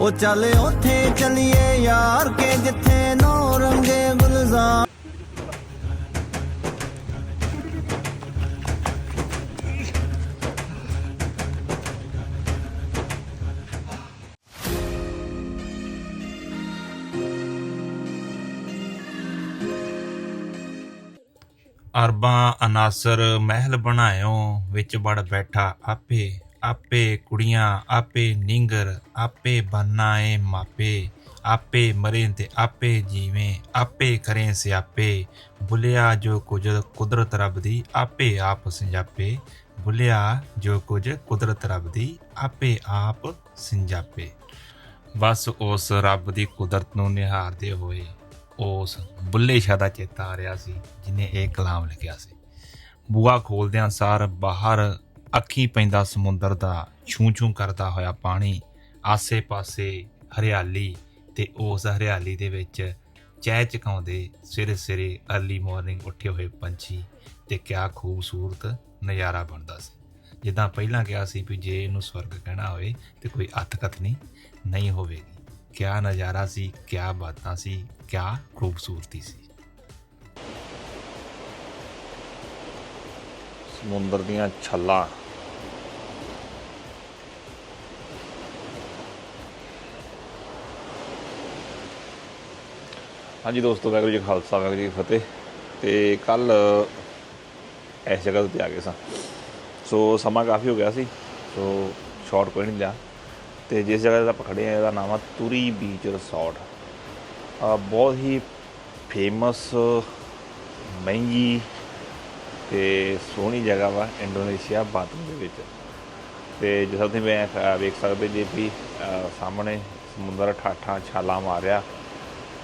ਉਹ ਚੱਲ ਉੱਥੇ ਚਲੀਏ ਯਾਰ ਕੇ ਜਿੱਥੇ ਨੋ ਰੰਗੇ ਗੁਲਜ਼ਾਰ ਅਰਬਾਂ ਅਨਾਸਰ ਮਹਿਲ ਬਣਾਇਓ, ਵਿੱਚ ਵੜ ਬੈਠਾ ਆਪੇ। ਆਪੇ ਕੁੜੀਆਂ, ਆਪੇ ਨਿੰਗਰ, ਆਪੇ ਬੰਨਾ ਏ ਮਾਪੇ, ਆਪੇ ਮਰੇ ਤੇ ਆਪੇ ਜੀਵੇਂ, ਆਪੇ ਕਰੇ ਸਿਆਪੇ। ਭੁੱਲਿਆ ਜੋ ਕੁਝ ਕੁਦਰਤ ਰੱਬ ਦੀ ਆਪੇ ਆਪ ਸੰਜਾਪੇ। ਭੁੱਲਿਆ ਜੋ ਕੁਝ ਕੁਦਰਤ ਰੱਬ ਦੀ ਆਪੇ ਆਪ ਸੰਜਾਪੇ। ਬਸ ਉਸ ਰੱਬ ਦੀ ਕੁਦਰਤ ਨੂੰ ਨਿਹਾਰਦੇ ਹੋਏ ਉਸ ਬੁੱਲੇ ਸ਼ਾਹ ਦਾ ਚੇਤਾ ਆ ਰਿਹਾ ਸੀ, ਜਿਨੇ ਇਹ ਕਲਾਮ ਲਿਖਿਆ ਸੀ। ਬੂਆ ਖੋਲਦਿਆਂ ਸਾਰ ਬਾਹਰ ਅੱਖੀ ਪੈਂਦਾ, ਸਮੁੰਦਰ ਦਾ ਛੂੰ ਛੂੰ ਕਰਦਾ ਹੋਇਆ ਪਾਣੀ, ਆਸੇ-ਪਾਸੇ ਹਰਿਆਲੀ ਤੇ ਉਸ ਹਰਿਆਲੀ ਦੇ ਵਿੱਚ ਚਹਿ ਚਕਾਉਂਦੇ ਸਵੇਰੇ ਸਵੇਰੇ ਅਰਲੀ ਮਾਰਨਿੰਗ ਉੱਠੇ ਹੋਏ ਪੰਛੀ ਤੇ ਕਿਆ ਖੂਬਸੂਰਤ ਨਜ਼ਾਰਾ ਬਣਦਾ ਸੀ। ਜਿੱਦਾਂ ਪਹਿਲਾਂ ਕਿਹਾ ਸੀ ਵੀ ਜੇ ਇਹਨੂੰ ਸਵਰਗ ਕਹਿਣਾ ਹੋਵੇ ਤੇ ਕੋਈ ਅਤਕਥਨੀ ਨਹੀਂ ਹੋਵੇਗੀ। ਕਿਆ ਨਜ਼ਾਰਾ ਸੀ, ਕਿਆ ਬਾਤਾਂ ਸੀ, ਕਿਆ ਖੂਬਸੂਰਤੀ ਸੀ। ਸਮੁੰਦਰ ਦੀਆਂ ਛੱਲਾਂ। ਹਾਂਜੀ ਦੋਸਤੋ, ਵਾਹਿਗੁਰੂ ਜੀ ਕਾ ਖਾਲਸਾ, ਵਾਹਿਗੁਰੂ ਜੀ ਫਤਿਹ। ਤੇ ਕੱਲ ਇਸ ਜਗ੍ਹਾ ਤੇ ਆ ਗਏ ਸਾਂ। ਸੋ ਸਮਾਂ ਕਾਫੀ ਹੋ ਗਿਆ ਸੀ, ਸੋ ਸ਼ਾਰਟ ਕੋਈ ਨਹੀਂ ਲਿਆ। ਤੇ ਜਿਸ ਜਗ੍ਹਾ ਤੇ ਆਪਾਂ ਖੜੇ ਆ ਇਹਦਾ ਨਾਮ ਆ ਤੁਰੀ ਬੀਚ ਰਿਸੋਰਟ। ਆ ਬਹੁਤ ਹੀ ਫੇਮਸ ਮਹਿੰਗੀ ਤੇ ਸੋਹਣੀ ਜਗ੍ਹਾ ਵਾ ਇੰਡੋਨੇਸ਼ੀਆ ਬਾਤੂ ਦੇ ਵਿੱਚ। ਤੇ ਜਿਸ ਤਰ੍ਹਾਂ ਤੁਸੀਂ ਮੈਂ ਵੇਖ ਸਕਦੇ ਜੇ ਵੀ ਸਾਹਮਣੇ ਸਮੁੰਦਰ ਠਾਠਾਂ ਛਾਲਾਂ ਮਾਰਿਆ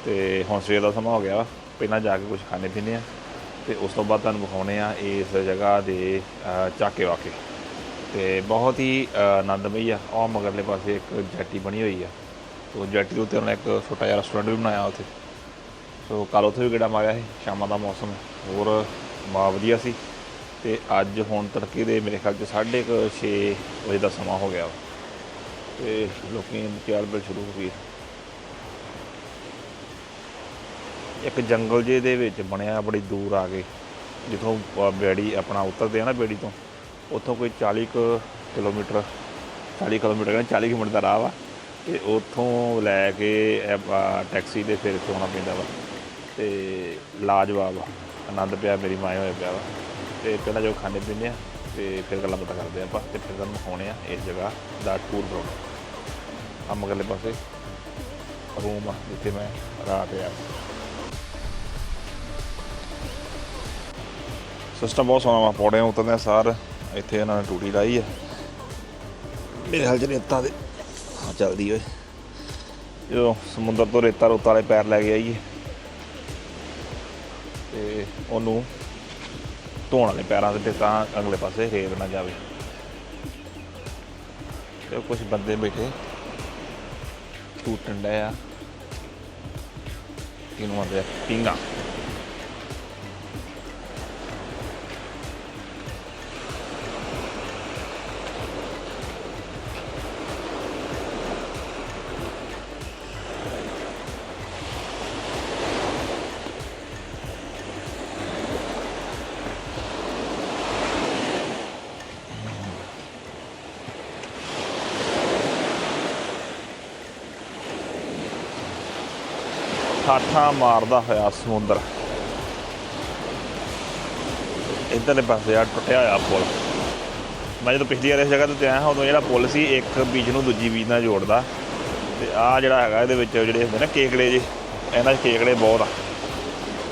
ਤੇ ਹੁਣ ਸਵੇਰ ਦਾ ਸਮਾਂ ਹੋ ਗਿਆ ਵਾ। ਪਹਿਲਾਂ ਜਾ ਕੇ ਕੁਝ ਖਾਣੇ ਪੀਣੇ ਆ ਤੇ ਉਸ ਤੋਂ ਬਾਅਦ ਤੁਹਾਨੂੰ ਵਿਖਾਉਣੇ ਆ ਇਸ ਜਗ੍ਹਾ ਦੇ ਚਾਕੇ ਵਾਕੇ। ਤੇ ਬਹੁਤ ਹੀ ਅ, ਆਨੰਦਮਈ ਆ। ਉਹ ਮਗਰਲੇ ਪਾਸੇ ਇੱਕ ਜੈਟੀ ਬਣੀ ਹੋਈ ਆ। ਤੋ ਜੈਟੀ ਦੇ ਉੱਤੇ ਉਹਨਾਂ ਇੱਕ ਛੋਟਾ ਜਿਹਾ ਰੈਸਟੋਰੈਂਟ ਵੀ ਬਣਾਇਆ ਉੱਥੇ। ਸੋ ਕੱਲ ਉੱਥੇ ਵੀ ਗੇੜਾ ਮਾਰਿਆ ਸੀ ਸ਼ਾਮਾਂ ਦਾ ਮੌਸਮ ਹੋਰ ਬਾ ਵਧੀਆ ਸੀ ਤੇ ਅੱਜ ਹੁਣ ਤੜਕੇ ਦੇ ਮੇਰੇ ਖਿਆਲ 'ਚ ਸਾਢੇ ਕੁ ਛੇ ਵਜੇ ਦਾ ਸਮਾਂ ਹੋ ਗਿਆ ਵਾ। ਤੇ ਲੋਕੀ ਚਾਲ ਬਲ ਸ਼ੁਰੂ ਹੋ ਗਈ ਇੱਕ ਜੰਗਲ ਜੇ ਦੇ ਵਿੱਚ ਬਣਿਆ, ਬੜੀ ਦੂਰ ਆ ਕੇ, ਜਿੱਥੋਂ ਬੇੜੀ ਆਪਣਾ ਉਤਰਦੇ ਆ ਨਾ ਬੇੜੀ ਤੋਂ, ਉੱਥੋਂ ਕੋਈ 40 ਕੁ ਕਿਲੋਮੀਟਰ 40 ਕਿਲੋਮੀਟਰ ਕਹਿੰਦੇ 40 ਮਿੰਟ ਦਾ ਰਾਹ ਵਾ, ਤੇ ਉੱਥੋਂ ਲੈ ਕੇ ਟੈਕਸੀ ਤੇ ਫਿਰ ਇੱਥੇ ਆਉਣਾ ਪੈਂਦਾ ਵਾ, ਤੇ ਲਾਜਵਾਬ ਆਨੰਦ ਪਿਆ ਮੇਰੀ ਮਾਏ ਹੋਏ ਪਿਆ ਵਾ। ਤੇ ਪਹਿਲਾਂ ਜੋ ਖਾਣੇ ਪੀਂਦੇ ਆ ਤੇ ਫਿਰ ਗੱਲਾਂ ਬਾਤਾਂ ਕਰਦੇ ਆਪਾਂ ਤੇ ਫਿਰ ਤੁਹਾਨੂੰ ਦਿਖਾਉਣੇ ਆ ਇਸ ਜਗ੍ਹਾ ਦਾ ਟੂਰ ਪ੍ਰੋਗਰਾਮ ਆ ਮਗਰਲੇ ਪਾਸੇ ਰੂਮ ਆ ਜਿੱਥੇ ਮੈਂ ਰਾਤ ਆ। ਸਿਸਟਮ ਬਹੁਤ ਸੋਹਣਾ ਵਾ ਪੌੜਿਆਂ ਉਤਰਦੇ ਸਾਰ ਇੱਥੇ ਇਹਨਾਂ ਨੇ ਟੂਟੀ ਲਾਈ ਆ। ਮੇਰੇ ਹਾਲ ਚ ਰੇਤਾ ਦੇ। ਚੱਲਦੀ ਓਏ। ਜਦੋਂ ਸਮੁੰਦਰ ਤੋਂ ਰੇਤਾ ਰੋਤਾ ਵਾਲੇ ਪੈਰ ਲੈ ਕੇ ਆਈਏ ਤੇ ਉਹਨੂੰ ਧੋਣ ਵਾਲੇ ਪੈਰਾਂ ਦੇ ਤੇ ਤਾਂ ਅਗਲੇ ਪਾਸੇ ਰੇਤ ਨਾ ਜਾਵੇ। ਤੇ ਕੁਝ ਬੰਦੇ ਬੈਠੇ। ਟੂਟਣ ਡਿਆ ਆ। ਕਿਨੂੰ ਆਂਦੇ ਆ ਪਿੰਗਾ ਠਾਠਾਂ ਮਾਰਦਾ ਹੋਇਆ ਸਮੁੰਦਰ। ਇਧਰਲੇ ਪਾਸੇ ਆ, ਟੁੱਟਿਆ ਹੋਇਆ ਪੁਲ। ਮੈਂ ਜਦੋਂ ਪਿਛਲੀ ਵਾਰ ਇਸ ਜਗ੍ਹਾ ਤੇ ਆਇਆ ਹਾਂ ਉਦੋਂ ਜਿਹੜਾ ਪੁਲ ਸੀ, ਇੱਕ ਬੀਜ ਨੂੰ ਦੂਜੀ ਬੀਜ ਨਾਲ ਜੋੜਦਾ। ਤੇ ਆ ਜਿਹੜਾ ਹੈਗਾ, ਇਹਦੇ ਵਿੱਚ ਜਿਹੜੇ ਹੁੰਦੇ ਨਾ ਕੇਕੜੇ ਜੇ, ਇਹਨਾਂ 'ਚ ਕੇਕੜੇ ਬਹੁਤ ਆ।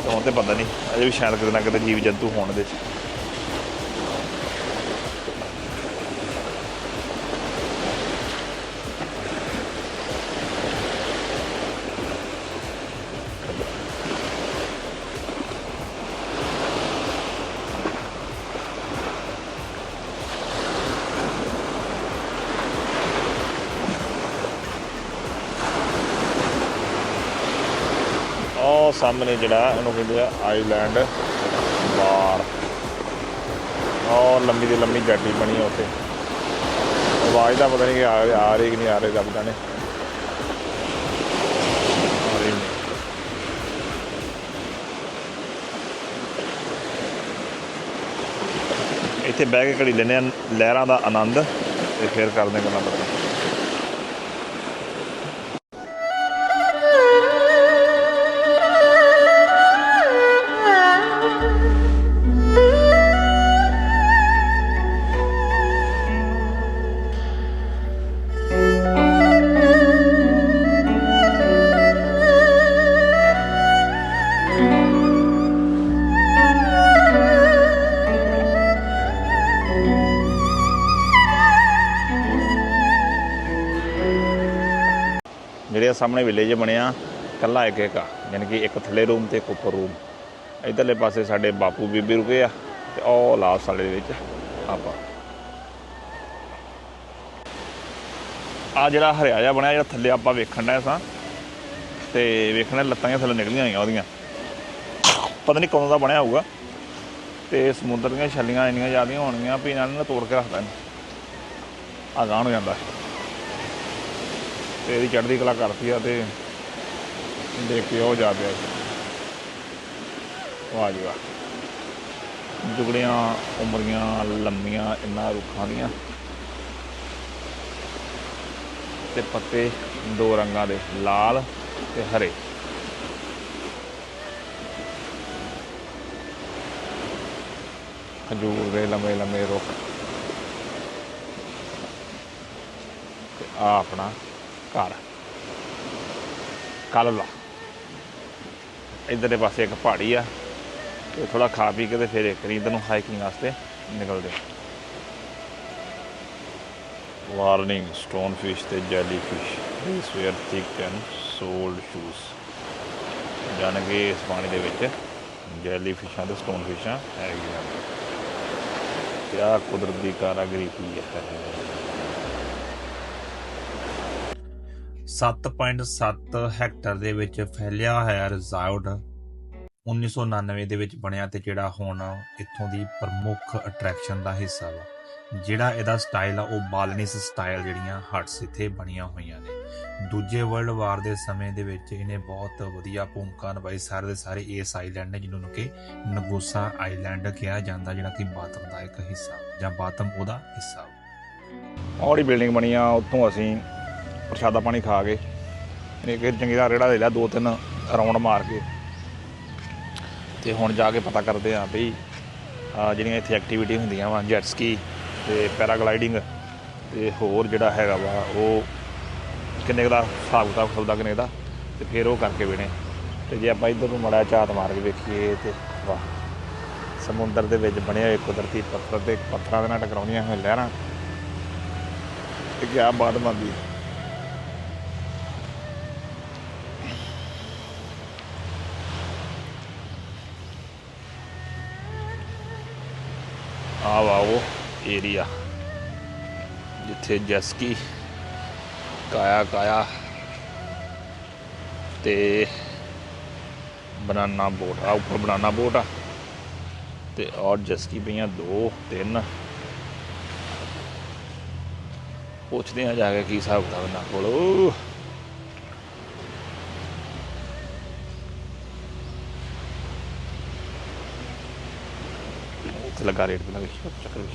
ਤੇ ਹੁਣ ਤੇ ਪਤਾ ਨਹੀਂ, ਅਜੇ ਵੀ ਸ਼ਾਇਦ ਕਿਤੇ ਨਾ ਕਿਤੇ ਜੀਵ ਜੰਤੂ ਹੋਣ ਦੇ ਸਾਹਮਣੇ ਜਿਹੜਾ ਇਹਨੂੰ ਕਹਿੰਦੇ ਆ ਆਈਲੈਂਡ ਬਾਰ ਔਰ ਲੰਮੀ ਦੀ ਲੰਮੀ ਗੱਡੀ ਬਣੀ ਆ ਉੱਥੇ। ਆਵਾਜ਼ ਦਾ ਪਤਾ ਨਹੀਂ ਕਿ ਆ ਰਹੀ ਕਿ ਨਹੀਂ ਆ ਰਹੀ ਰੱਬ ਜਾਣੇ। ਇੱਥੇ ਬਹਿ ਕੇ ਘੜੀ ਲੈਨੇ ਆ, ਲਹਿਰਾਂ ਦਾ ਆਨੰਦ ਤੇ ਫਿਰ ਕਰਦੇ ਗੱਲਾਂ ਬਾਤਾਂ। ਆ ਸਾਹਮਣੇ ਵਿਲੇਜ ਬਣਿਆ ਕੱਲਾ ਇੱਕ ਇੱਕ ਆ ਯਾਨੀ ਕਿ ਇੱਕ ਥੱਲੇ ਰੂਮ ਤੇ ਇੱਕ ਉੱਪਰ ਰੂਮ ਇਧਰਲੇ ਪਾਸੇ ਸਾਡੇ ਬਾਪੂ ਬੀਬੀ ਰੁਕੇ ਆ, ਤੇ ਉਹ ਲਾਸਟ ਵਾਲੇ ਦੇ ਵਿੱਚ ਆਪਾਂ। ਆ ਜਿਹੜਾ ਹਰਿਆ ਜਿਹਾ ਬਣਿਆ, ਜਿਹੜਾ ਥੱਲੇ ਆਪਾਂ ਵੇਖਣ ਦਾ ਸਾਂ, ਤੇ ਵੇਖਣ ਲੱਤਾਂ ਜਿਹੀਆਂ ਥੱਲੇ ਨਿਕਲੀਆਂ ਹੋਈਆਂ ਉਹਦੀਆਂ। ਪਤਾ ਨਹੀਂ ਕਦੋਂ ਦਾ ਬਣਿਆ ਹੋਊਗਾ, ਤੇ ਸਮੁੰਦਰ ਦੀਆਂ ਛੱਲੀਆਂ ਇੰਨੀਆਂ ਜ਼ਿਆਦੀਆਂ ਹੋਣਗੀਆਂ ਵੀ ਇਹਨਾਂ ਨੇ ਤੋੜ ਕੇ ਰੱਖਦਾ ਇਹਨੂੰ ਆ ਗਾਣ ਜਾਂਦਾ। ਤੇ ਇਹਦੀ ਚੜ੍ਹਦੀ ਕਲਾ ਕਰਤੀ ਆ ਤੇ ਦੇਖ ਕੇ ਉਹ ਜਾ ਪਿਆ ਵਾਹ ਜੀ ਵਾਹ। ਜੁਗੜੀਆਂ ਉਮਰੀਆਂ, ਲੰਮੀਆਂ ਇੰਨਾ ਰੁੱਖਾਂ ਦੀਆਂ। ਤੇ ਪੱਤੇ ਦੋ ਰੰਗਾਂ ਦੇ, ਲਾਲ ਤੇ ਹਰੇ। ਖਜੂਰ ਦੇ ਲੰਮੇ ਲੰਮੇ ਰੁੱਖ। ਤੇ ਆ ਆਪਣਾ ਘਰ। ਕਲਲਾ ਇਧਰਲੇ ਪਾਸੇ ਇੱਕ ਪਹਾੜੀ ਆ। ਤੇ ਥੋੜਾ ਖਾ ਪੀ ਕੇ ਤੇ ਫਿਰ ਇੱਕ ਰੀਤ ਨੂੰ ਹਾਈਕਿੰਗ ਵਾਸਤੇ ਨਿਕਲਦੇ। ਵਾਰਨਿੰਗ ਸਟੋਨ ਫਿਸ਼ ਤੇ jelly fish these wear thick and soled shoes ਜਾਣ ਕੇ ਇਸ ਪਾਣੀ ਦੇ ਵਿੱਚ ਜੈਲੀ ਫਿਸ਼ਾਂ ਤੇ ਸਟੋਨ ਫਿਸ਼ਾਂ ਹੈਗੀਆਂ। ਤੇ ਆਹ ਕੁਦਰਤ ਦੀ ਕਾਰਾਗਰੀ ਕੀ ਹੈ। 7.7 ਹੈਕਟਰ ਦੇ ਵਿੱਚ ਫੈਲਿਆ ਹੋਇਆ ਰਿਜ਼ੋਰਟ 1999 ਦੇ ਵਿੱਚ ਬਣਿਆ ਤੇ ਜਿਹੜਾ ਹੁਣ ਇੱਥੋਂ ਦੀ ਪ੍ਰਮੁੱਖ ਅਟਰੈਕਸ਼ਨ ਦਾ ਹਿੱਸਾ ਵਾ। ਜਿਹੜਾ ਇਹਦਾ ਸਟਾਈਲ ਆ, ਉਹ ਬਾਲਨੀਸ ਸਟਾਈਲ ਜਿਹੜੀਆਂ ਹਟਸ ਇੱਥੇ ਬਣੀਆਂ ਹੋਈਆਂ ਨੇ। ਦੂਜੇ ਵਰਲਡ ਵਾਰ ਦੇ ਸਮੇਂ ਦੇ ਵਿੱਚ ਇਹਨੇ ਬਹੁਤ ਵਧੀਆ ਭੂਮਿਕਾ ਨਿਭਾਈ। ਸਾਰੇ ਦੇ ਸਾਰੇ ਇਸ ਆਈਲੈਂਡ ਨੇ, ਜਿਹਨੂੰ ਕਿ ਨਗੋਸਾ ਆਈਲੈਂਡ ਕਿਹਾ ਜਾਂਦਾ, ਜਿਹੜਾ ਕਿ ਬਾਤਮ ਦਾ ਇੱਕ ਹਿੱਸਾ ਜਾਂ ਬਾਤਮ ਉਹਦਾ ਹਿੱਸਾ ਵਾ। ਔੜੀ ਬਿਲਡਿੰਗ ਬਣੀ ਆ, ਉੱਥੋਂ ਅਸੀਂ ਪ੍ਰਸ਼ਾਦਾ ਪਾਣੀ ਖਾ ਕੇ ਇੱਕ ਚੰਗੀ ਦਾ ਰੇੜਾ ਦੇ ਲਿਆ, ਦੋ ਤਿੰਨ ਰਾਉਂਡ ਮਾਰ ਕੇ। ਤੇ ਹੁਣ ਜਾ ਕੇ ਪਤਾ ਕਰਦੇ ਆ ਵੀ ਜਿਹੜੀਆਂ ਇੱਥੇ ਐਕਟੀਵਿਟੀ ਹੁੰਦੀਆਂ ਵਾ ਜੈਟ ਸਕੀ ਤੇ ਪੈਰਾਗਲਾਈਡਿੰਗ ਤੇ ਹੋਰ ਜਿਹੜਾ ਹੈਗਾ ਵਾ, ਉਹ ਕਿੰਨੇ ਕੁ ਦਾ ਹਿਸਾਬ ਕਿਤਾਬ ਖੁੱਲਦਾ ਕਿੰਨੇ ਦਾ, ਤੇ ਫਿਰ ਉਹ ਕਰਕੇ ਵੇਣੇ ਤੇ ਜੇ ਆਪਾਂ ਇੱਧਰ ਨੂੰ ਮੜਾ ਝਾਤ ਮਾਰ ਕੇ ਵੇਖੀਏ ਤੇ ਵਾਹ, ਸਮੁੰਦਰ ਦੇ ਵਿੱਚ ਬਣੇ ਹੋਏ ਕੁਦਰਤੀ ਪੱਥਰ ਤੇ ਪੱਥਰਾਂ ਦੇ ਨਾਲ ਟਕਰਾਉਂਦੀਆਂ ਹੋਈਆਂ ਲਹਿਰਾਂ। ਤੇ ਕਿਆ ਬਾਤ ਬਣਦੀ ਆ ਵਾ ਉਹ ਏਰੀਆ ਜਿੱਥੇ ਜੈਸਕੀ ਕਾਇਆ ਕਾਇਆ ਤੇ ਬਨਾਨਾ ਬੋਟ ਆ, ਉੱਪਰ ਬਨਾਨਾ ਬੋਟ ਆ। ਤੇ ਔਰ ਜੈਸਕੀ ਪਈਆਂ ਦੋ, ਤਿੰਨ। ਪੁੱਛਦੇ ਆ ਜਾ ਕੇ ਕੀ ਹਿਸਾਬ ਕਿਤਾਬ ਇਹਨਾਂ ਕੋਲ। ਉੱਥੇ ਲੱਗਾ ਰੇਟ ਬਣਾ ਕੇ ਚੱਕਰ ਵਿੱਚ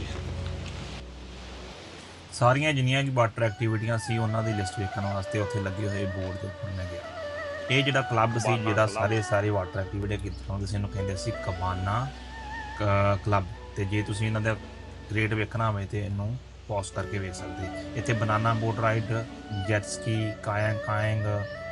ਸਾਰੀਆਂ ਜਿੰਨੀਆਂ ਵੀ ਵਾਟਰ ਐਕਟੀਵਿਟੀਆਂ ਸੀ ਉਹਨਾਂ ਦੀ ਲਿਸਟ ਵੇਖਣ ਵਾਸਤੇ ਉੱਥੇ ਲੱਗੇ ਹੋਏ ਬੋਰਡ ਦੇ ਉੱਪਰ ਮੈਂ ਗਿਆ। ਇਹ ਜਿਹੜਾ ਕਲੱਬ ਸੀ ਜਿਹਦਾ ਸਾਰੇ ਸਾਰੇ ਵਾਟਰ ਐਕਟੀਵਿਟੀ ਕੀਤੀਆਂ ਹੁੰਦੇ ਸੀ ਇਹਨੂੰ ਕਹਿੰਦੇ ਸੀ ਕਬਾਨਾ ਕਲੱਬ ਤੇ ਜੇ ਤੁਸੀਂ ਇਹਨਾਂ ਦਾ ਰੇਟ ਵੇਖਣਾ ਹੋਵੇ ਤੇ ਇਹਨੂੰ ਪੌਜ਼ ਕਰਕੇ ਵੇਖ ਸਕਦੇ। ਇੱਥੇ ਬਨਾਨਾ ਬੋਟ ਰਾਈਡ ਜੈਟ ਸਕੀ ਕਾਇੰਗ ਕਾਇੰਗ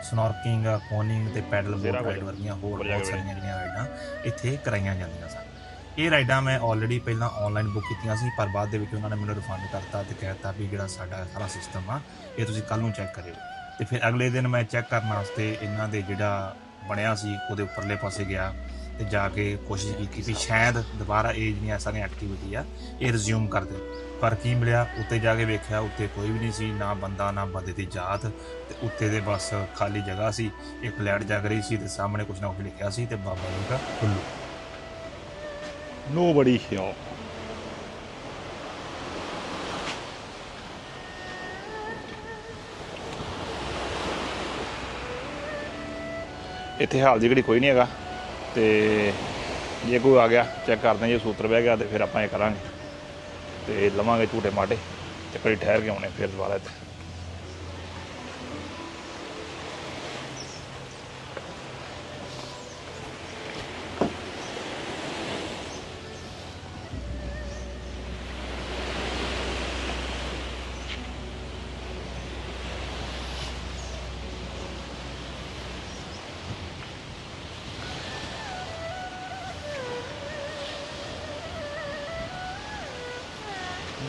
ਸਨੋਰਕਿੰਗ ਕੋਨਿੰਗ ਤੇ ਪੈਡਲ ਬੋਟ ਰਾਈਡ ਵਰਗੀਆਂ ਹੋਰ ਬਹੁਤ ਸਾਰੀਆਂ ਜਿਹੜੀਆਂ ਰਾਈਡਾਂ ਇੱਥੇ ਕਰਾਈਆਂ ਜਾਂਦੀਆਂ ਸਨ। ਇਹ ਰਾਈਡਾਂ ਮੈਂ ਆਲਰੇਡੀ ਪਹਿਲਾਂ ਆਨਲਾਈਨ ਬੁੱਕ ਕੀਤੀਆਂ ਸੀ, ਪਰ ਬਾਅਦ ਦੇ ਵਿੱਚ ਉਹਨਾਂ ਨੇ ਮੈਨੂੰ ਰਿਫੰਡ ਕਰਤਾ ਤੇ ਕਹਿਤਾ ਵੀ ਜਿਹੜਾ ਸਾਡਾ ਸਾਰਾ ਸਿਸਟਮ ਆ, ਇਹ ਤੁਸੀਂ ਕੱਲ ਨੂੰ ਚੈੱਕ ਕਰਿਓ। ਤੇ ਫਿਰ ਅਗਲੇ ਦਿਨ ਮੈਂ ਚੈੱਕ ਕਰਨ ਵਾਸਤੇ ਇਹਨਾਂ ਦੇ ਜਿਹੜਾ ਬਣਿਆ ਸੀ, ਉਹਦੇ ਉੱਪਰਲੇ ਪਾਸੇ ਗਿਆ ਤੇ ਜਾ ਕੇ ਕੋਸ਼ਿਸ਼ ਕੀਤੀ ਵੀ ਸ਼ਾਇਦ ਦੁਬਾਰਾ ਇਹ ਜਿਹੜੀਆਂ ਸਾਰੀਆਂ ਐਕਟੀਵਿਟੀ ਆ, ਇਹ ਰਿਜ਼ਿਊਮ ਕਰ ਦੇ ਪਰ ਕੀ ਮਿਲਿਆ? ਉੱਤੇ ਜਾ ਕੇ ਵੇਖਿਆ, ਉੱਤੇ ਕੋਈ ਵੀ ਨਹੀਂ ਸੀ, ਨਾ ਬੰਦਾ, ਨਾ ਬੰਦੇ ਦੀ ਜਾਤ ਤੇ ਉੱਤੇ ਦੇ ਬਸ ਖਾਲੀ ਜਗ੍ਹਾ ਸੀ, ਇੱਕ ਲਾਈਟ ਜਗ ਰਹੀ ਸੀ ਤੇ ਸਾਹਮਣੇ ਕੁਝ ਨਾ ਕੁਝ ਲਿਖਿਆ ਸੀ ਤੇ ਬਾਬਾ ਜੀ ਦਾ ਕੁੱਲੂ। Nobody here. ਇੱਥੇ ਹਾਲ ਦੀ ਘੜੀ ਕੋਈ ਨਹੀਂ ਹੈਗਾ ਤੇ ਜੇ ਕੋਈ ਆ ਗਿਆ ਚੈੱਕ ਕਰਦੇ ਜੇ ਸੂਤਰ ਬਹਿ ਗਿਆ ਤੇ ਫਿਰ ਆਪਾਂ ਇਹ ਕਰਾਂਗੇ ਤੇ ਲਵਾਂਗੇ ਝੂਟੇ ਮਾਟੇ ਤੇ ਕਈ ਠਹਿਰ ਕੇ ਆਉਣੇ ਫਿਰ ਦੁਬਾਰਾ ਇੱਥੇ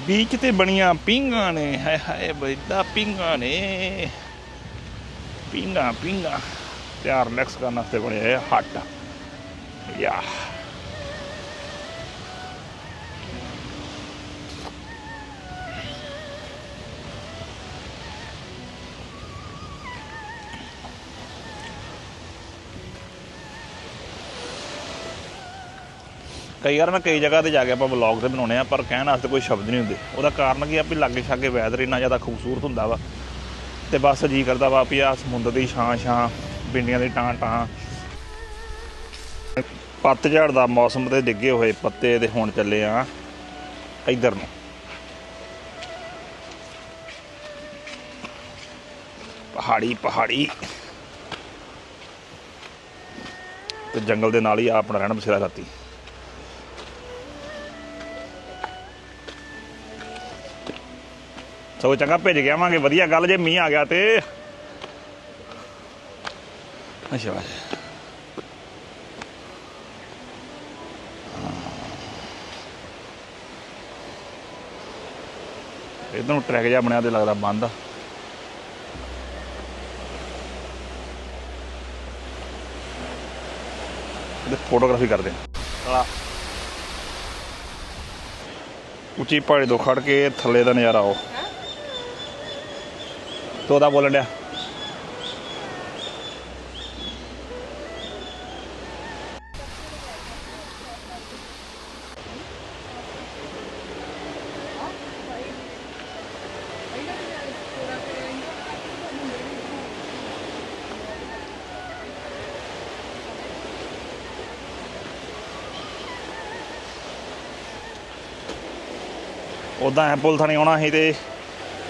ਬੀਚ ਤੇ ਬਣੀਆਂ ਪਿੰਗਾਂ ਨੇ, ਹਾਏ ਹਾਏ ਬੈਦਾ ਪਿੰਗਾਂ ਨੇ। ਪਿੰਗਾ ਪਿੰਗਾ। ਤਿਆਰ ਰਿਲੈਕਸ ਕਰਨ ਵਾਸਤੇ ਬਣੇ ਹੈ ਹੱਟ। ਯਾ ਕਈ ਵਾਰ ਮੈਂ ਕਈ ਜਗ੍ਹਾ ਤੇ ਜਾ ਕੇ ਆਪਾਂ ਵਲੌਗ ਤੇ ਬਣਾਉਣੇ ਆ, ਪਰ ਕਹਿਣ ਵਾਸਤੇ ਕੋਈ ਸ਼ਬਦ ਨਹੀਂ ਹੁੰਦੇ। ਉਹਦਾ ਕਾਰਨ ਕੀ ਆ ਵੀ ਲਾਗੇ ਛਾਗੇ ਵੈਦਰ ਇੰਨਾ ਜ਼ਿਆਦਾ ਖੂਬਸੂਰਤ ਹੁੰਦਾ ਵਾ। ਤੇ ਬਸ ਜੀ ਕਰਦਾ ਵਾ ਵੀ ਆ ਸਮੁੰਦਰ ਦੀ ਛਾਂ ਛਾਂ ਬਿੰਡੀਆਂ ਦੀ ਟਾਂ ਟਾਂ। ਪੱਤਝੜ ਦਾ ਮੌਸਮ ਤੇ ਡਿੱਗੇ ਹੋਏ ਪੱਤੇ ਤੇ ਹੁਣ ਚੱਲੇ ਆ ਇੱਧਰ ਨੂੰ। ਪਹਾੜੀ ਪਹਾੜੀ। ਤੇ ਜੰਗਲ ਦੇ ਨਾਲ ਹੀ ਆਪਣਾ ਰਹਿਣਾ ਬਸੇਰਾ ਰਾਤੀ ਸੋ ਚੰਗਾ, ਭੇਜ ਕੇ ਆਵਾਂਗੇ। ਵਧੀਆ ਗੱਲ, ਜੇ ਮੀਂਹ ਆ ਗਿਆ ਤੇ। ਅੱਛਾ ਇਧਰ ਨੂੰ ਟਰੈਕ ਜਿਹਾ ਬਣਿਆ ਤੇ ਲੱਗਦਾ ਬੰਦ ਆ। ਇਹਦੀ ਫੋਟੋਗ੍ਰਾਫੀ ਕਰਦੇ ਆ। ਉੱਚੀ ਪਹਾੜੀ ਤੋਂ ਖੜ ਕੇ ਥੱਲੇ ਦਾ ਨਜ਼ਾਰਾ ਆਓ ਤੋਦਾ ਬੋਲਣ ਡਿਆ। ਉਦਾਂ ਐ ਪੁਲ ਥਾਣੀ ਆਉਣਾ ਸੀ ਤੇ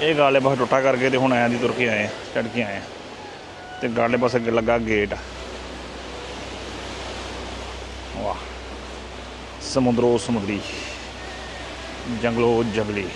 ਇਹ ਗਾਲੇ ਪਾਸੇ ਟੁੱਟਾ ਕਰਕੇ ਤੇ ਹੁਣ ਐਂ ਦੀ ਤੁਰ ਕੇ ਆਏ ਚੜ ਕੇ ਆਏ ਆ। ਤੇ ਗਾਲੇ ਪਾਸੇ ਲੱਗਾ ਗੇਟ। ਵਾਹ। ਸਮੁੰਦਰੋ ਸਮੁੰਦਰੀ, ਜੰਗਲੋ ਜੰਗਲੀ।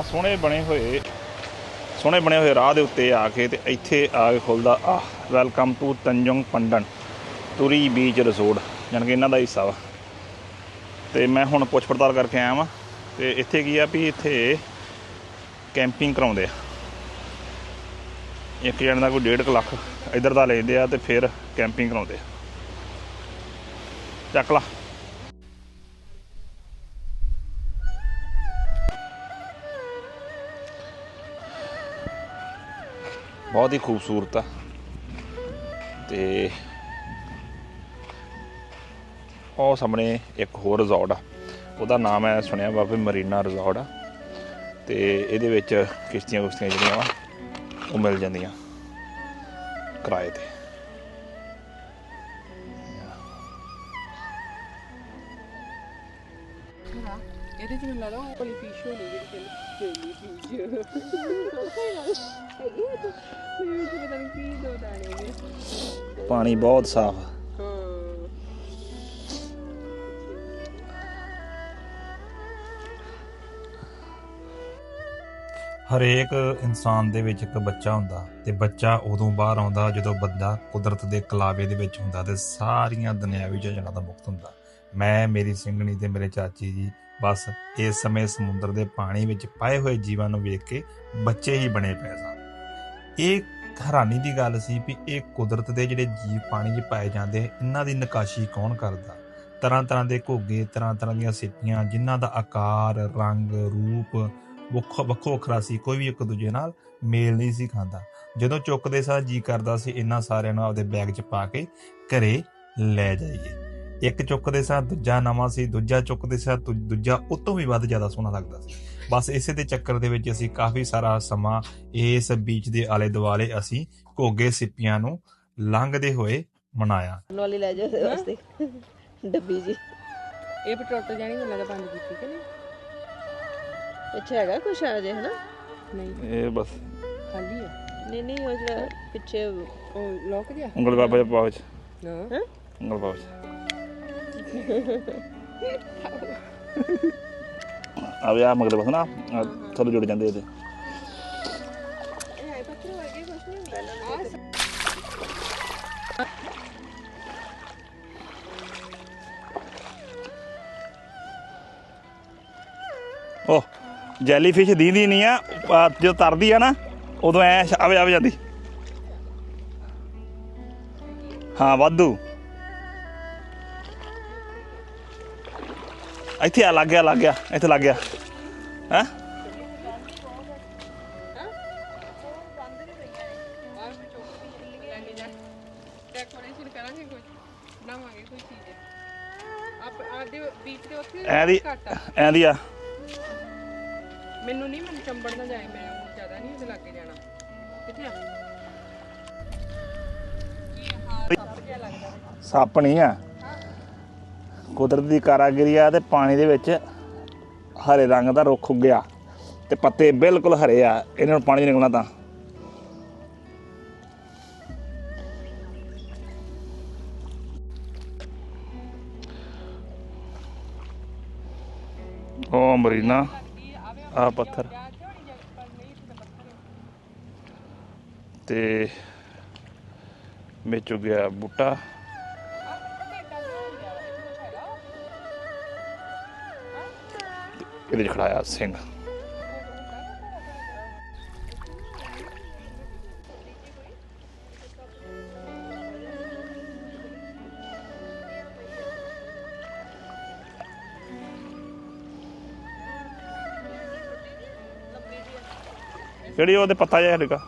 ਆ, ਸੋਹਣੇ ਬਣੇ ਹੋਏ, ਸੋਹਣੇ ਬਣੇ ਹੋਏ ਰਾਹ ਦੇ ਉੱਤੇ ਆ ਕੇ ਤੇ ਇੱਥੇ ਆ ਕੇ ਖੁੱਲਦਾ ਆ ਵੈਲਕਮ ਟੂ ਤੰਜੰਗ ਪੰਡਨ, ਤੁਰੀ ਬੀਚ ਰਿਸੋਰਟ, ਜਾਣੀ ਕਿ ਇਹਨਾਂ ਦਾ ਹਿੱਸਾ ਵਾ। ਤੇ ਮੈਂ ਹੁਣ ਪੁੱਛ ਪੜਤਾਲ ਕਰਕੇ ਆਇਆ ਵਾਂ, ਤੇ ਇੱਥੇ ਕੀ ਆ ਵੀ ਇੱਥੇ ਕੈਂਪਿੰਗ ਕਰਾਉਂਦੇ ਆ। ਇੱਕ ਜਣ ਦਾ ਕੋਈ 1.5 ਲੱਖ ਇੱਧਰ ਦਾ ਲੈਂਦੇ ਆ ਤੇ ਫਿਰ ਕੈਂਪਿੰਗ ਕਰਾਉਂਦੇ ਆ। ਚੱਕ ਲਾ। ਬਹੁਤ ਹੀ ਖੂਬਸੂਰਤ ਆ। ਤੇ ਉਹ ਸਾਹਮਣੇ ਇੱਕ ਹੋਰ ਰਿਜ਼ੋਰਟ ਆ। ਉਹਦਾ ਨਾਮ ਹੈ ਸੁਣਿਆ ਬਾਬੇ ਮਰੀਨਾ ਰਿਜ਼ੋਰਟ ਆ। ਤੇ ਇਹਦੇ ਵਿੱਚ ਕਿਸ਼ਤੀਆਂ ਕੁਸ਼ਤੀਆਂ ਜਿਹੜੀਆਂ ਵਾ, ਉਹ ਮਿਲ ਜਾਂਦੀਆਂ ਕਿਰਾਏ ਤੇ। ਇਹਦੇ ਚ ਮੈਨੂੰ ਲੱਗਦਾ ਉਹ ਵਾਲੀ ਫਿਸ਼ ਹੋਣੀ ਜਿਹੜੀ। ਪਾਣੀ ਬਹੁਤ ਸਾਫ਼ ਹਰੇਕ ਇਨਸਾਨ ਦੇ ਵਿੱਚ ਇੱਕ ਬੱਚਾ ਹੁੰਦਾ ਤੇ ਬੱਚਾ ਉਦੋਂ ਬਾਹਰ ਆਉਂਦਾ ਜਦੋਂ ਬੰਦਾ ਕੁਦਰਤ ਦੇ ਕਲਾਵੇ ਦੇ ਵਿੱਚ ਹੁੰਦਾ ਤੇ ਸਾਰੀਆਂ ਦੁਨਿਆਵੀ ਝੰਜਣਾ ਦਾ ਮੁਕਤ ਹੁੰਦਾ। ਮੈਂ ਮੇਰੀ ਸਿੰਘਣੀ ਤੇ ਮੇਰੇ ਚਾਚੀ ਜੀ ਬਸ ਇਸ ਸਮੇਂ ਸਮੁੰਦਰ ਦੇ ਪਾਣੀ ਵਿੱਚ ਪਾਏ ਹੋਏ ਜੀਵਾਂ ਨੂੰ ਵੇਖ ਕੇ ਬੱਚੇ ਹੀ ਬਣੇ ਪਏ ਸਨ। ਇਹ ਹੈਰਾਨੀ ਦੀ ਗੱਲ ਸੀ ਵੀ ਇਹ ਕੁਦਰਤ ਦੇ ਜਿਹੜੇ ਜੀਵ ਪਾਣੀ 'ਚ ਪਾਏ ਜਾਂਦੇ ਇਹਨਾਂ ਦੀ ਨਕਾਸ਼ੀ ਕੌਣ ਕਰਦਾ? ਤਰ੍ਹਾਂ ਤਰ੍ਹਾਂ ਦੇ ਘੋਗੇ ਤਰ੍ਹਾਂ ਤਰ੍ਹਾਂ ਦੀਆਂ ਸਿੱਪੀਆਂ ਜਿਨ੍ਹਾਂ ਦਾ ਆਕਾਰ, ਰੰਗ, ਰੂਪ ਵੱਖੋ ਵੱਖੋ ਵੱਖਰਾ ਸੀ, ਕੋਈ ਵੀ ਇੱਕ ਦੂਜੇ ਨਾਲ ਮੇਲ ਨਹੀਂ ਸੀ ਖਾਂਦਾ। ਜਦੋਂ ਚੁੱਕਦੇ ਸਾਂ ਜੀ ਕਰਦਾ ਸੀ, ਇਹਨਾਂ ਸਾਰਿਆਂ ਨੂੰ ਆਪਦੇ ਬੈਗ 'ਚ ਪਾ ਕੇ ਘਰੇ ਲੈ ਜਾਈਏ। ਇੱਕ ਚੁੱਕਦੇ ਸਾਂ ਦੂਜਾ ਨਵਾਂ ਸੀ ਦੂਜਾ ਚੁੱਕਦੇ ਸਾਂ ਦੂ- ਦੂਜਾ ਉਹ ਤੋਂ ਵੀ ਵੱਧ ਜ਼ਿਆਦਾ ਸੋਹਣਾ ਲੱਗਦਾ ਸੀ। ਬਸ ਇਸੇ ਦੇ ਚੱਕਰ ਦੇ ਵਿੱਚ ਅਸੀਂ ਕਾਫੀ ਸਾਰਾ ਸਮਾਂ ਇਸ ਬੀਚ ਦੇ ਆਲੇ ਦੁਆਲੇ ਅਸੀਂ ਘੋਗੇ ਸਿੱਪੀਆਂ ਨੂੰ ਲੰਘਦੇ ਹੋਏ ਮਨਾਇਆ। ਨੋਲੀ ਲੈ ਜਾਓ ਉਹਦੇ ਵਾਸਤੇ। ਡੱਬੀ ਜੀ। ਇਹ ਵੀ ਟੁੱਟ ਜਾਣੀ ਮੈਨੂੰ ਲੱਗਦਾ ਬੰਦ ਕੀਤੀ ਕਿ ਨਹੀਂ? ਪਿੱਛੇ ਹੈਗਾ ਕੁਛ ਆ ਜੇ ਹਨਾ? ਨਹੀਂ। ਇਹ ਬਸ। ਖਾਲੀ ਆ? ਨਹੀਂ ਨਹੀਂ ਉਹ ਜਿਹੜਾ ਪਿੱਛੇ ਉਹ ਲੋਕ ਦਿਆ ਉਂਗਲ ਬਾਬਾ ਪਾਉ ਚ ਨਾ ਉਂਗਲ ਪਾਉ ਚ ਆ ਵੀ ਆ ਮਗਰ ਬਸ ਨਾ ਆਹ ਜੁੜ ਜਾਂਦੇ ਇਹਦੇ। ਇਹ ਪੱਥਰ ਵਰਗੇ ਉਹ ਜੈਲੀ ਫਿਸ਼ ਨਹੀਂ ਆ ਆ ਜਦੋਂ ਤਰਦੀ ਆ ਨਾ, ਉਦੋਂ ਐ ਆਵੇ ਆਵੇ ਜਾਂਦੀ। ਹਾਂ, ਵਾਧੂ। ਇੱਥੇ ਆ ਲੱਗ ਗਿਆ ਲੱਗ ਗਿਆ ਇੱਥੇ ਲੱਗ ਗਿਆ। ਹੈ? ਐਦੀ ਘੱਟ ਆ ਐਂਦੀ ਆ। ਮੈਨੂੰ ਨਹੀਂ ਮੈਨੂੰ ਚੰਬੜ ਨਾ ਜਾਏ ਮੈਂ ਜ਼ਿਆਦਾ ਨਹੀਂ ਉਹਦੇ ਲੱਗੇ ਜਾਣਾ। ਕਿੱਥੇ ਆ? ਕੀ ਹਾਂ ਸੱਪ ਜਿਹਾ ਲੱਗਦਾ ਸੱਪ ਨਹੀਂ ਆ। ਕੁਦਰਤ ਦੀ ਕਾਰਾਗਰੀ ਆ ਤੇ ਪਾਣੀ ਦੇ ਵਿੱਚ ਹਰੇ ਰੰਗ ਦਾ ਰੁੱਖ ਉੱਗਿਆ ਤੇ ਪੱਤੇ ਬਿਲਕੁਲ ਹਰੇ ਆ, ਇਹਨਾਂ ਨੂੰ ਪਾਣੀ 'ਚ ਨਿਕਲਣਾ ਤਾਂ। ਉਹ ਮਰੀਨਾ ਆ ਪੱਥਰ। ਤੇ ਵਿੱਚ ਗਿਆ ਬੂਟਾ। ਇਹਦੇ 'ਚ ਖੜਾਇਆ ਸਿੰਘ। ਕਿਹੜੀ ਉਹਦੇ ਪੱਤਾ ਜਿਹਾ ਹੈਗਾ।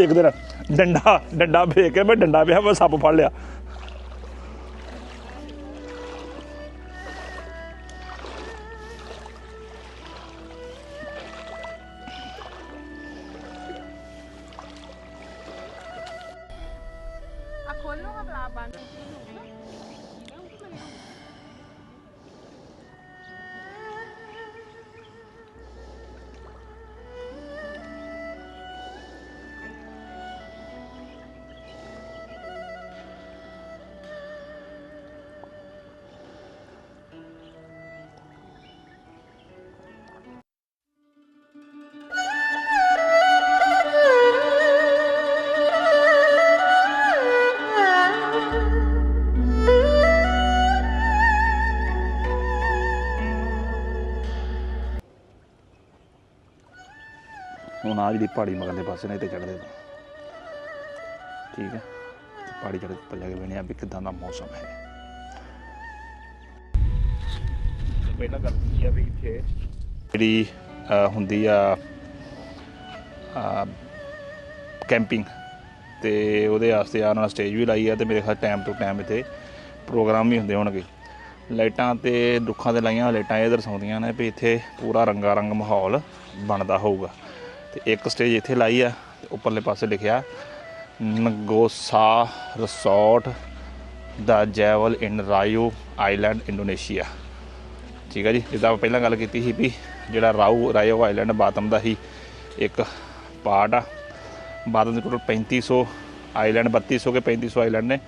ਇੱਕ ਦਿਨ ਡੰਡਾ ਡੰਡਾ ਫੇਕ ਕੇ ਮੈਂ ਡੰਡਾ ਪਿਆ ਮੈਂ ਸੱਪ ਫੜ ਲਿਆ। ਆ ਜਿਹੜੀ ਪਹਾੜੀ ਮਗਰਲੇ ਪਾਸੇ ਨੇ ਤੇ ਚੜਦੇ ਤੋਂ ਠੀਕ ਹੈ? ਪਹਾੜੀ ਚੜ੍ਹ ਉੱਪਰ ਜਾ ਕੇ ਵੇਖਦੇ ਆ ਵੀ ਕਿਦਾਂ ਦਾ ਮੌਸਮ ਹੈ। ਪਹਿਲਾਂ ਗੱਲ ਕੀ ਆ ਵੀ ਇੱਥੇ? ਜਿਹੜੀ ਹੁੰਦੀ ਆ ਕੈਂਪਿੰਗ ਤੇ ਉਹਦੇ ਵਾਸਤੇ ਆ ਨਾਲ ਸਟੇਜ ਵੀ ਲਾਈ ਆ ਤੇ ਮੇਰੇ ਖਿਆਲ ਟਾਈਮ ਤੋਂ ਟਾਈਮ ਇੱਥੇ ਪ੍ਰੋਗਰਾਮ ਵੀ ਹੁੰਦੇ ਹੋਣਗੇ। ਲਾਈਟਾਂ ਤੇ ਦੁੱਖਾਂ ਤੇ ਲਾਈਆਂ ਲਾਈਟਾਂ ਇਹ ਦਰਸਾਉਂਦੀਆਂ ਨੇ ਵੀ ਇੱਥੇ ਪੂਰਾ ਰੰਗਾ ਰੰਗ ਮਾਹੌਲ ਬਣਦਾ ਹੋਊਗਾ। ਤੇ ਇੱਕ ਸਟੇਜ ਇੱਥੇ ਲਾਈ ਆ, ਤੇ ਉੱਪਰਲੇ ਪਾਸੇ ਲਿਖਿਆ, Nongsa resort the jewel in Riau island, Indonesia. ਠੀਕ ਹੈ ਜੀ, ਜਿੱਦਾਂ ਆਪਾਂ ਪਹਿਲਾਂ ਗੱਲ ਕੀਤੀ ਸੀ ਵੀ ਜਿਹੜਾ ਰਾਓ ਰਾਇਓ ਆਈਲੈਂਡ ਬਾਤਮ ਦਾ ਹੀ ਇੱਕ ਪਾਰਟ ਆ। ਬਾਤਮ ਦੇ ਟੋਟਲ 3500 ਆਈਲੈਂਡ 3200 ਕੇ 3500 ਆਈਲੈਂਡ ਨੇ।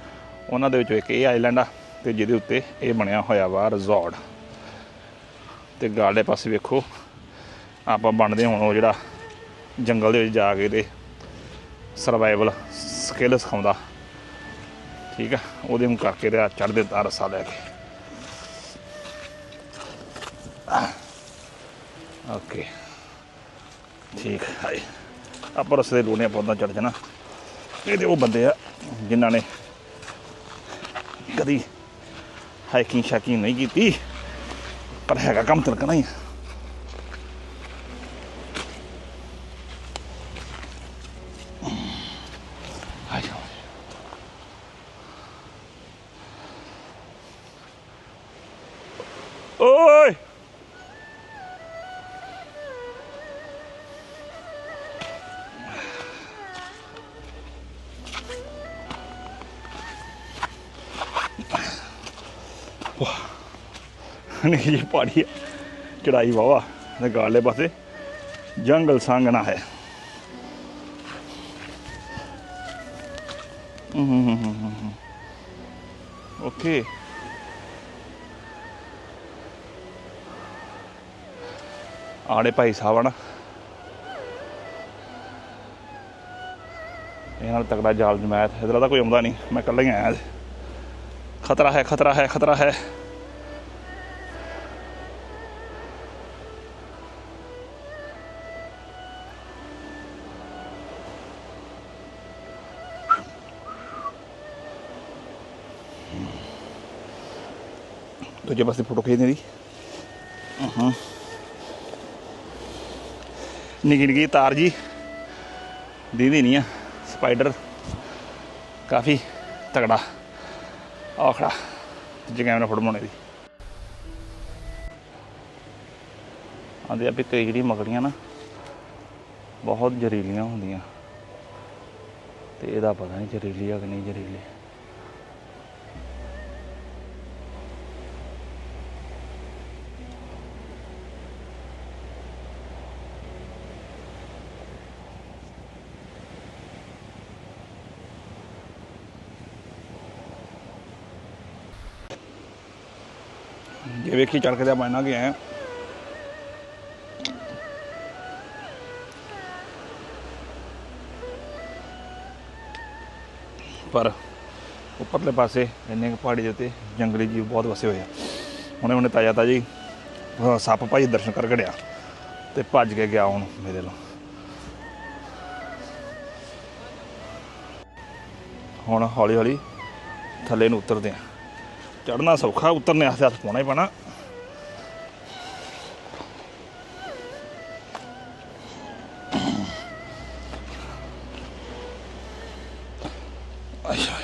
ਉਹਨਾਂ ਦੇ ਵਿੱਚੋਂ ਇੱਕ ਇਹ ਆਈਲੈਂਡ ਆ ਤੇ ਜਿਹਦੇ ਉੱਤੇ ਇਹ ਬਣਿਆ ਹੋਇਆ ਵਾ ਰਿਜ਼ੋਰਟ ਤੇ ਗਾਲੇ ਪਾਸੇ ਵੇਖੋ, ਆਪਾਂ ਬਣਦੇ ਹੁਣ ਉਹ ਜਿਹੜਾ ਜੰਗਲ ਦੇ ਵਿੱਚ ਜਾ ਕੇ ਤੇ ਸਰਵਾਈਵਲ ਸਕਿੱਲ ਸਿਖਾਉਂਦਾ। ਠੀਕ ਆ? ਉਹਦੇ ਨੂੰ ਕਰਕੇ ਤੇ ਚੜਦੇ ਤਾਂ ਰਸਾ ਲੈ ਕੇ। ਓਕੇ ਠੀਕ ਹੈ ਹਾਏ। ਆਪਾਂ ਰਸਤੇ ਦੇ ਲੋਨੇ ਪੌਦਾ ਚੜ ਜਾਣਾ। ਇਹ ਤੇ ਉਹ ਬੰਦੇ ਆ ਜਿਨ੍ਹਾਂ ਨੇ ਕਦੀ ਹਾਈਕਿੰਗ ਸ਼ਾਕਿੰਗ ਨਹੀਂ ਕੀਤੀ। ਪਰ ਹੈਗਾ ਕੰਮ ਤਿਲਕਣਾ ਹੀ ਨਹੀਂ ਜੀ ਪਹਾੜੀ ਚੜਾਈ ਵਾਵਾ ਤੇ ਪਾਸੇ ਜੰਗਲ ਸੰਗਣਾ ਹੈ। ਓਕੇ। ਆੜੇ ਭਾਈ ਸਾਹਿਬ ਆ ਇਹਨਾਂ ਇਹ ਨਾਲ ਤਕੜਾ ਜਾਲ ਜਮਾਇਤ ਇਧਰ ਦਾ ਕੋਈ ਆਉਂਦਾ ਨਹੀਂ। ਮੈਂ ਇਕੱਲਾ ਹੀ ਆਇਆ ਖਤਰਾ ਹੈ ਖਤਰਾ ਹੈ ਖਤਰਾ ਹੈ। ਦੂਜੇ ਪਾਸੇ ਫੋਟੋ ਖਿੱਚਣੀ ਦੀ ਹਾਂ। ਨਿੱਕੀ ਨਿੱਕੀ ਤਾਰ ਜੀ ਦੀਦੀ ਨਹੀਂ ਆ, ਸਪਾਈਡਰ ਕਾਫੀ ਤਗੜਾ ਆਖੜਾ ਜੇ ਕੈਮਰਾ ਫੋਟੋ ਬਣਾਉਣੇ ਦੀ। ਆਂਦੇ ਆ ਵੀ ਕਈ ਜਿਹੜੀ ਮਕੜੀਆਂ ਨਾ ਬਹੁਤ ਜ਼ਹਿਰੀਲੀਆਂ ਹੁੰਦੀਆਂ। ਤੇ ਇਹਦਾ ਪਤਾ ਨਹੀਂ ਜ਼ਹਿਰੀਲੀ ਆ ਕਿ ਨਹੀਂ ਜ਼ਹਿਰੀਲੀ। ਜੇ ਵੇਖੀ ਚੜ ਕੇ ਤਾਂ ਬਣਨਾ ਗਿਆ ਹੈ। ਪਰ ਉੱਪਰਲੇ ਪਾਸੇ ਇੰਨੇ ਕੁ ਪਹਾੜੀ ਦੇ ਉੱਤੇ ਜੰਗਲੀ ਜੀਵ ਬਹੁਤ ਵਸੇ ਹੋਏ ਆ। ਹੁਣੇ ਹੁਣੇ ਤਾਜਾ ਤਾਜੀ, ਅਹ, ਸੱਪ ਭਾਈ ਦਰਸ਼ਨ ਕਰ ਘੜਿਆ ਤੇ ਭੱਜ ਕੇ ਗਿਆ ਹੁਣ ਮੇਰੇ ਨਾਲ ਹੁਣ ਹੌਲੀ ਹੌਲੀ ਥੱਲੇ ਨੂੰ ਉਤਰਦੇ ਆ। ਚੜਨਾ ਸੌਖਾ ਉਤਰਨੇ ਵਾਸਤੇ ਹੱਥ ਪਾਉਣਾ ਹੀ ਪੈਣਾ ਅੱਛਾ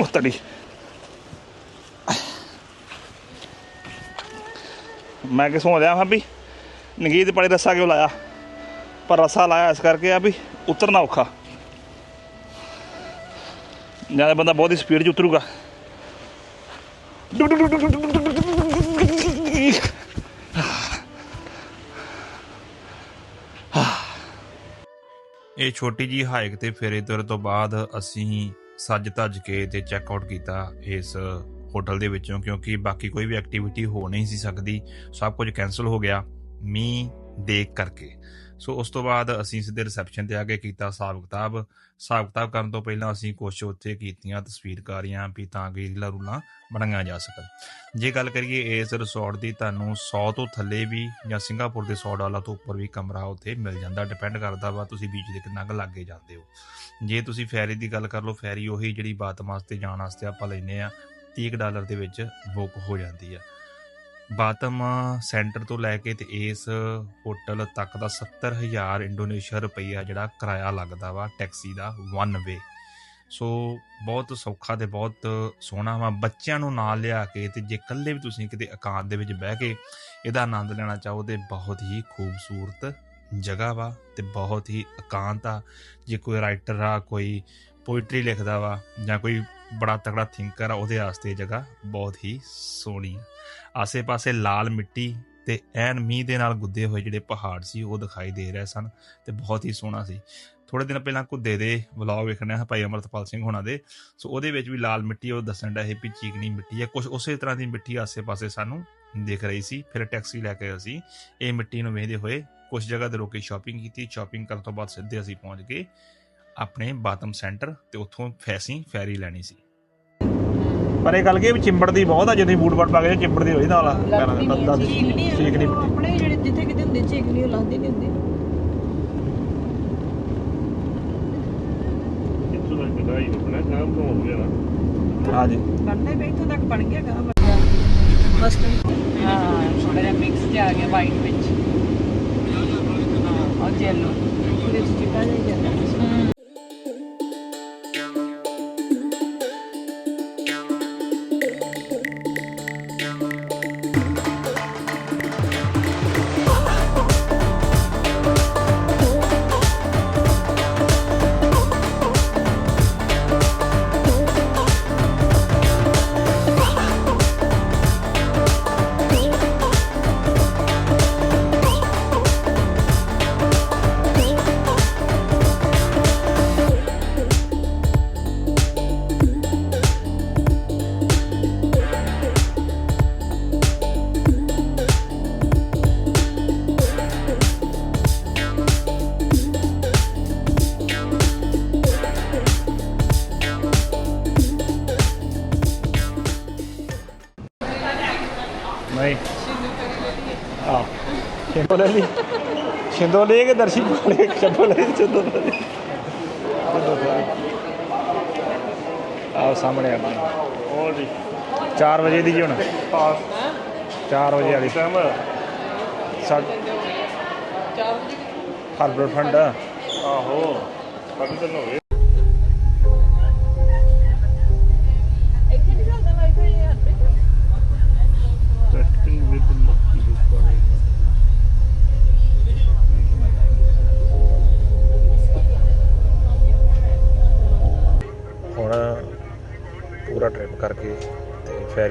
ਉਹ ਤੜੀ ਮੈਂ ਕਿ ਸੋਚ ਰਿਹਾ ਹਾਂ ਵੀ। ਨਗੀਤ ਪਾਣੀ ਰੱਸਾ ਕਿਉਂ ਲਾਇਆ। ਪਰ ਰੱਸਾ ਲਾਇਆ ਇਸ ਕਰਕੇ ਆ ਵੀ ਉਤਰਨਾ ਔਖਾ। ਜ਼ਿਆਦਾ ਬੰਦਾ ਬਹੁਤ ਹੀ ਸਪੀਡ 'ਚ ਉਤਰੂਗਾ। ਇਹ ਛੋਟੀ ਜੀ ਹਾਈਕ ਤੇ ਫੇਰੇ ਤੁਰ ਤੋਂ ਬਾਅਦ ਅਸੀਂ ਸੱਜ ਧੱਜ ਕੇ ਤੇ ਚੈੱਕ ਆਊਟ ਕੀਤਾ ਇਸ ਹੋਟਲ ਦੇ ਵਿੱਚੋਂ, ਕਿਉਂਕਿ ਬਾਕੀ ਕੋਈ ਵੀ ਐਕਟੀਵਿਟੀ ਹੋ ਨਹੀਂ ਸੀ ਸਕਦੀ, ਸਭ ਕੁਝ ਕੈਨਸਲ ਹੋ ਗਿਆ ਮੀਂਹ ਦੇਖ ਕਰਕੇ। ਸੋ ਉਸ ਤੋਂ ਬਾਅਦ ਅਸੀਂ ਸਿੱਧੇ ਰਿਸੈਪਸ਼ਨ ਤੇ ਆ ਕੇ ਕੀਤਾ ਹਿਸਾਬ ਕਿਤਾਬ। ਹਿਸਾਬ ਕਿਤਾਬ ਕਰਨ ਤੋਂ ਪਹਿਲਾਂ ਅਸੀਂ ਕੁਛ ਉੱਥੇ ਕੀਤੀਆਂ ਤਸਵੀਰਕਾਰੀਆਂ ਵੀ ਤਾਂ ਕਿ ਰੀਲਾਂ ਰੂਲਾਂ ਬਣਾਈਆਂ ਜਾ ਸਕਣ। ਜੇ ਗੱਲ ਕਰੀਏ ਇਸ ਰਿਸੋਰਟ ਦੀ, ਤੁਹਾਨੂੰ 100 ਤੋਂ ਥੱਲੇ ਵੀ ਜਾਂ ਸਿੰਗਾਪੁਰ ਦੇ 100 ਡਾਲਰ ਤੋਂ ਉੱਪਰ ਵੀ ਕਮਰਾ ਉੱਥੇ ਮਿਲ ਜਾਂਦਾ ਡਿਪੈਂਡ ਕਰਦਾ ਵਾ ਤੁਸੀਂ ਬੀਚ ਦੇ ਕਿੰਨਾ ਕੁ ਲਾਗੇ ਜਾਂਦੇ ਹੋ। ਜੇ ਤੁਸੀਂ ਫੈਰੀ ਦੀ ਗੱਲ ਕਰ ਲਓ ਫੈਰੀ ਉਹੀ ਜਿਹੜੀ ਬਾਤਮਾਸ 'ਤੇ ਜਾਣ ਵਾਸਤੇ ਆਪਾਂ ਲੈਨੇ ਆ 30 ਡਾਲਰ ਦੇ ਵਿੱਚ ਬੁੱਕ ਹੋ ਜਾਂਦੀ ਆ। ਬਾਤਮ ਸੈਂਟਰ ਤੋਂ ਲੈ ਕੇ ਤੇ ਇਸ ਹੋਟਲ ਤੱਕ ਦਾ 70000 ਇੰਡੋਨੇਸ਼ੀਆ ਰੁਪਈਆ ਜਿਹੜਾ ਕਿਰਾਇਆ ਲੱਗਦਾ ਵਾ, ਟੈਕਸੀ ਦਾ ਵਨ ਵੇ ਸੋ ਬਹੁਤ ਸੌਖਾ ਤੇ ਬਹੁਤ ਸੋਹਣਾ ਵਾ। ਬੱਚਿਆਂ ਨੂੰ ਨਾਲ ਲਿਆ ਕੇ ਤੇ ਜੇ ਇਕੱਲੇ ਵੀ ਤੁਸੀਂ ਕਿਤੇ ਇਕਾਂਤ ਦੇ ਵਿੱਚ ਬਹਿ ਕੇ ਇਹਦਾ ਆਨੰਦ ਲੈਣਾ ਚਾਹੋ ਤੇ ਬਹੁਤ ਹੀ ਖੂਬਸੂਰਤ ਜਗ੍ਹਾ ਵਾ ਤੇ ਬਹੁਤ ਹੀ ਇਕਾਂਤ ਆ। ਜੇ ਕੋਈ ਰਾਈਟਰ ਆ, ਕੋਈ ਪੋਇਟਰੀ ਲਿਖਦਾ ਵਾ ਜਾਂ ਕੋਈ ਬੜਾ ਤਕੜਾ ਥਿੰਕਰ ਆ, ਉਹਦੇ ਵਾਸਤੇ ਜਗ੍ਹਾ ਬਹੁਤ ਹੀ ਸੋਹਣੀ ਆ। ਆਸੇ-ਪਾਸੇ ਲਾਲ ਮਿੱਟੀ ਤੇ ਐਨ ਮੀਂਹ ਦੇ ਨਾਲ ਗੁੱਦੇ ਹੋਏ ਜਿਹੜੇ ਪਹਾੜ ਸੀ, ਉਹ ਦਿਖਾਈ ਦੇ ਰਹੇ ਸਨ ਤੇ ਬਹੁਤ ਹੀ ਸੋਹਣਾ ਸੀ। ਥੋੜੇ ਦਿਨ ਪਹਿਲਾਂ ਘੁੱਦੇ ਦੇ ਵਲੌਗ ਵੇਖਣਾ ਭਾਈ ਅਮਰਤਪਾਲ ਸਿੰਘ ਹੋਣਾ ਦੇ। ਸੋ ਉਹਦੇ ਵਿੱਚ ਵੀ ਲਾਲ ਮਿੱਟੀ, ਉਹ ਦੱਸਣ ਦਾ ਇਹ ਵੀ ਚੀਕਣੀ ਮਿੱਟੀ ਹੈ ਕੁਝ ਉਸੇ ਤਰ੍ਹਾਂ ਦੀ ਮਿੱਟੀ ਆਸੇ-ਪਾਸੇ ਸਾਨੂੰ ਦਿਖ ਰਹੀ ਸੀ। ਫਿਰ ਟੈਕਸੀ ਲੈ ਕੇ ਅਸੀਂ ਇਹ ਮਿੱਟੀ ਨੂੰ ਵੇਖਦੇ ਹੋਏ ਕੁਝ ਜਗ੍ਹਾ ਤੇ ਰੋਕੇ ਸ਼ਾਪਿੰਗ ਕੀਤੀ। ਸ਼ਾਪਿੰਗ ਕਰਨ ਤੋਂ ਬਾਅਦ ਸਿੱਧੇ ਅਸੀਂ ਪਹੁੰਚ ਗਏ। ਆਪਣੇ ਬਾਤਮ ਸੈਂਟਰ ਤੇ ਉੱਥੋਂ ਫੈਸੀ ਫੈਰੀ ਲੈਣੀ ਸੀ। ਪਰ ਇਹ ਗੱਲ ਕੀ ਵੀ ਚਿੰਬੜਦੀ ਬਹੁਤ ਆ ਜਦੋਂ ਬੂਟ ਬਾਟ ਪਾ ਕੇ ਚਿੰਬੜਦੀ ਹੋਈ ਨਾਲ ਪੈਰਾਂ ਦੇ ਲੱਤਾਂ ਦੀ ਠੀਕ ਨਹੀਂ ਆਪਣੇ ਜਿਹੜੇ ਜਿੱਥੇ ਕਿਤੇ ਹੁੰਦੇ ਚੀਕ ਨਹੀਂ ਉਹ ਲਾਉਂਦੇ ਨਹੀਂ ਹੁੰਦੇ। ਇੱਥੋਂ ਤੱਕ ਵਧਾਈ ਰੁਕਣਾ ਕੰਮ ਤੋਂ ਹੋ ਗਿਆ। ਨਾ ਹਾਂਜੀ। ਕਰਨਾ ਹੀ ਇੱਥੋਂ ਤੱਕ ਬਣ ਗਿਆ ਗਾ ਮਸਤ ਹਾਂ ਥੋੜਾ ਜਿਹਾ ਮਿਕਸ ਜਿਹਾ ਆ ਗਿਆ ਵਾਈਟ ਵਿੱਚ। ਹਾਂ ਔਰ ਸ਼ਿੰਦੋ ਲੈ ਕੇ ਦਰਸ਼ੀ ਪਾਲੇ ਸ਼ੰਭੋ ਲੈ ਸ਼ਿੰਦੋ ਲੈ ਲਈ ਆਓ ਸਾਹਮਣੇ ਆ। ਉਹ ਜੀ। 4 ਵਜੇ ਦੀ ਜੀ ਹੁਣ। ਪਾਸ। 4 ਵਜੇ ਵਾਲੀ। ਟਾਈਮ ਸਾ ਹਰਬਰ ਫੰਡ। ਆਹੋ ਕਦ ਤੱਕ ਹੋ ਗਏ।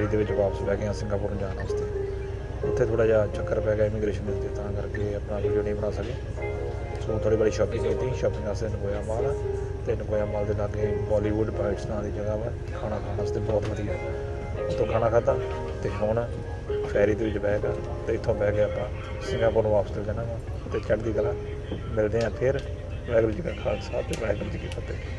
ਤੇ ਦੇ ਵਿੱਚ ਵਾਪਸ ਬਹਿ ਗਏ ਸਿੰਗਾਪੁਰ ਨੂੰ ਜਾਣ ਵਾਸਤੇ। ਉੱਥੇ ਥੋੜਾ ਜਿਹਾ ਚੱਕਰ ਪੈ ਗਿਆ ਇਮੀਗ੍ਰੇਸ਼ਨ ਦੇ ਤਾਂ ਕਰਕੇ ਆਪਣਾ ਵੀਡੀਓ ਨਹੀਂ ਬਣਾ ਸਕੇ। ਸੋ ਥੋੜੀ ਬੜੀ ਸ਼ਾਪਿੰਗ ਕੀਤੀ ਸ਼ਾਪਿੰਗ ਵਾਸਤੇ ਨਗੋਇਆ ਮਾਲ ਆ, ਤੇ ਨਗੋਇਆ ਮਾਲ ਦੇ ਲਾਗੇ ਬਾਲੀਵੁੱਡ ਬਾਈਟਸ ਨਾਂ ਦੀ ਜਗ੍ਹਾ ਵਾ ਖਾਣਾ ਖਾਣ ਵਾਸਤੇ ਬਹੁਤ ਵਧੀਆ। ਉੱਥੋਂ ਖਾਣਾ ਖਾਧਾ ਤੇ ਹੁਣ ਫੈਰੀ ਦੇ ਵਿੱਚ ਬਹਿ ਗਿਆ ਤੇ ਇੱਥੋਂ ਬਹਿ ਕੇ ਆਪਾਂ ਸਿੰਗਾਪੁਰ ਨੂੰ ਵਾਪਸ ਚਲ ਜਾਣਾ ਵਾ ਤੇ ਚੜ੍ਹਦੀ ਕਲਾ। ਮਿਲਦੇ ਹਾਂ ਫਿਰ ਵਾਹਿਗੁਰੂ ਜੀ ਕਾ ਖਾਲਸਾ ਤੇ ਵਾਹਿਗੁਰੂ ਜੀ ਕੀ ਫਤਿਹ।